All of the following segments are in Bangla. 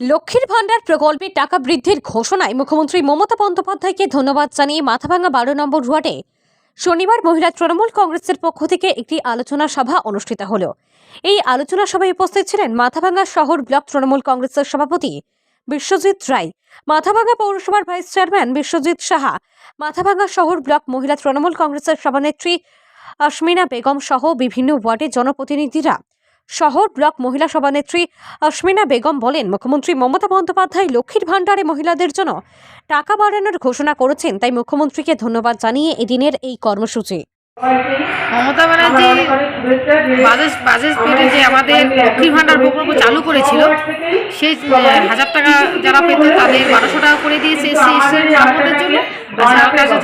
লক্ষ্মীর ভাণ্ডার প্রকল্পে টাকা বৃদ্ধির ঘোষণায় মুখ্যমন্ত্রী মমতা বন্দ্যোপাধ্যায়কে ধন্যবাদ জানিয়ে মাথাভাঙা বারো নম্বর ওয়ার্ডে শনিবার মহিলা তৃণমূল কংগ্রেসের পক্ষ থেকে একটি আলোচনা সভা অনুষ্ঠিত হল। এই আলোচনা সভায় উপস্থিত ছিলেন মাথাভাঙা শহর ব্লক তৃণমূল কংগ্রেসের সভাপতি বিশ্বজিৎ রায়, মাথাভাঙা পৌরসভার ভাইস চেয়ারম্যান বিশ্বজিৎ সাহা, মাথাভাঙা শহর ব্লক মহিলা তৃণমূল কংগ্রেসের সভানেত্রী অশ্মিনা বেগম সহ বিভিন্ন ওয়ার্ডের জনপ্রতিনিধিরা শহর ব্লক মহিলা সভানেত্রী অশ্মিনা বেগম বলেন, মুখ্যমন্ত্রী মমতা বন্দ্যোপাধ্যায় লক্ষ্মীর ভাণ্ডারে মহিলাদের জন্য টাকা বাড়ানোর ঘোষণা করেছেন, তাই মুখ্যমন্ত্রীকে ধন্যবাদ জানিয়ে এদিনের এই কর্মসূচি। মমতা ব্যানার্জি বাজেট বাজেট পেটে যে আমাদের লক্ষ্মীর ভাণ্ডার প্রকল্প চালু করেছিল, সেই হাজার টাকা যারা পেত তাদের বারোশো টাকা করে দিয়েছে সেই সেই সাপোর্টের জন্য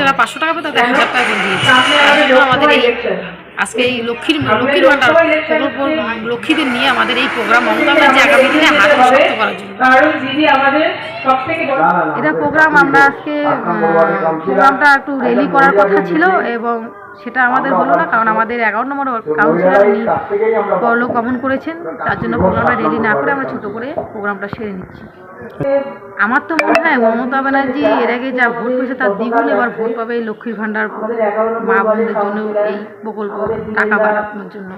যারা পাঁচশো টাকা পেত তাদের হাজার টাকা করে দিয়েছে। আমাদের এই আজকে এই লক্ষ্মীর লক্ষ্মীর ভাণ্ডার প্রকল্প লক্ষ্মীদের নিয়ে আমাদের এই প্রোগ্রাম মমতা ব্যানার্জি আগামী দিনে হাত শক্ত করার জন্য। এটা প্রোগ্রাম আমরা আজকে প্রোগ্রামটা একটু রেলি করার কথা ছিল এবং সেটা আমাদের হলো না কারণ আমাদের এগারো নম্বর কাউন্সিলর উনি পরলোক গমন করেছেন তার জন্য প্রোগ্রামটা রেডি না করে আমরা ছোটো করে প্রোগ্রামটা সেরে নিচ্ছি। আমার তো মনে হয় মমতা ব্যানার্জি এর আগে যা ভোট পেয়েছে তার দ্বিগুণ এবার ভোট পাবে এই লক্ষ্মীর ভাণ্ডার মা বোনদের জন্য এই প্রকল্প টাকা বাড়ানোর জন্য।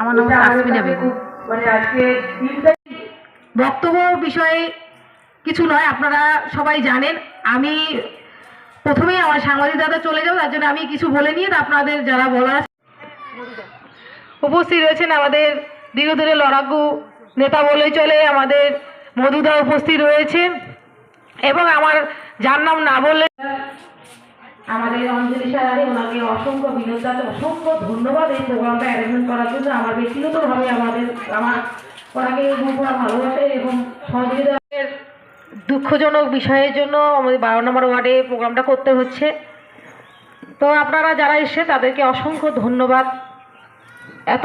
আমার নাম আসমিনা বেগম। বক্তব্য বিষয়ে কিছু নয় আপনারা সবাই জানেন আমি প্রথমেই আমার সাংবাদিক দাদা চলে যাব তার জন্য আমি কিছু বলে নিয়ে আপনাদের যারা বলার উপস্থিত রয়েছেন আমাদের দীর্ঘ দীর্ঘদিনের লড়াকু নেতা বলে চলে আমাদের মধুদা উপস্থিত রয়েছে। এবং আমার যার নাম না বললে আমাদের অঞ্জলি সাহারে ওনাকে অসংখ্য বিনোদাতে অসংখ্য ধন্যবাদ এই প্রোগ্রামটা অ্যারেঞ্জমেন্ট করার জন্য। আমার ব্যক্তিগতভাবে আমাদের, আমার ওনাকে ভালোবাসে এবং সহযোগিতার দুঃখজনক বিষয়ের জন্য আমাদের বারো নম্বর ওয়ার্ডে প্রোগ্রামটা করতে হচ্ছে। তো আপনারা যারা এসে তাদেরকে অসংখ্য ধন্যবাদ। এত